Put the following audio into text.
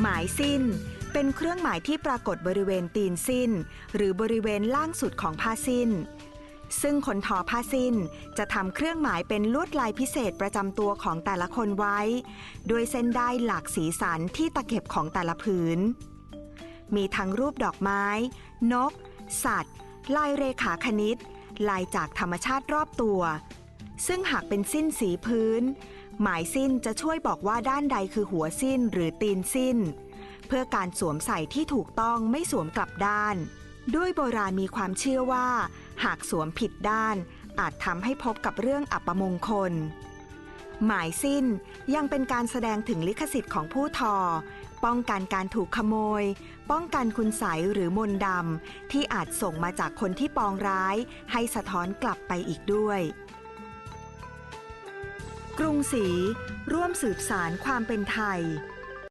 หมายสิ้น เป็นเครื่องหมายที่ปรากฏบริเวณตีนสิ้น หรือบริเวณล่างสุดของผ้าสิ้น ซึ่งคนทอผ้าสิ้นจะทำเครื่องหมายเป็นลวดลายพิเศษประจำตัวของแต่ละคนไว้ ด้วยเส้นได้หลากสีสันที่ตะเข็บของแต่ละผืน มีทั้งรูปดอกไม้ นก สัตว์ ลายเรขาคณิต ลายจากธรรมชาติรอบตัว ซึ่งหากเป็นสิ้นสีพื้น หมายสิ้นจะช่วยบอกว่าด้านใดคือหัวสิ้นหรือตีนสิ้น เพื่อการสวมใส่ที่ถูกต้องไม่สวมกลับด้าน ด้วยโบราณมีความเชื่อว่า หากสวมผิดด้าน อาจทำให้พบกับเรื่องอัปมงคล หมายสิ้นยังเป็นการแสดงถึงลิขสิทธิ์ของผู้ทอ ป้องกันการถูกขโมย ป้องกันคุณใสหรือมนดำที่อาจส่งมาจากคนที่ปองร้าย ให้สะท้อนกลับไปอีกด้วย รุงศรีร่วมสืบสารความเป็นไทย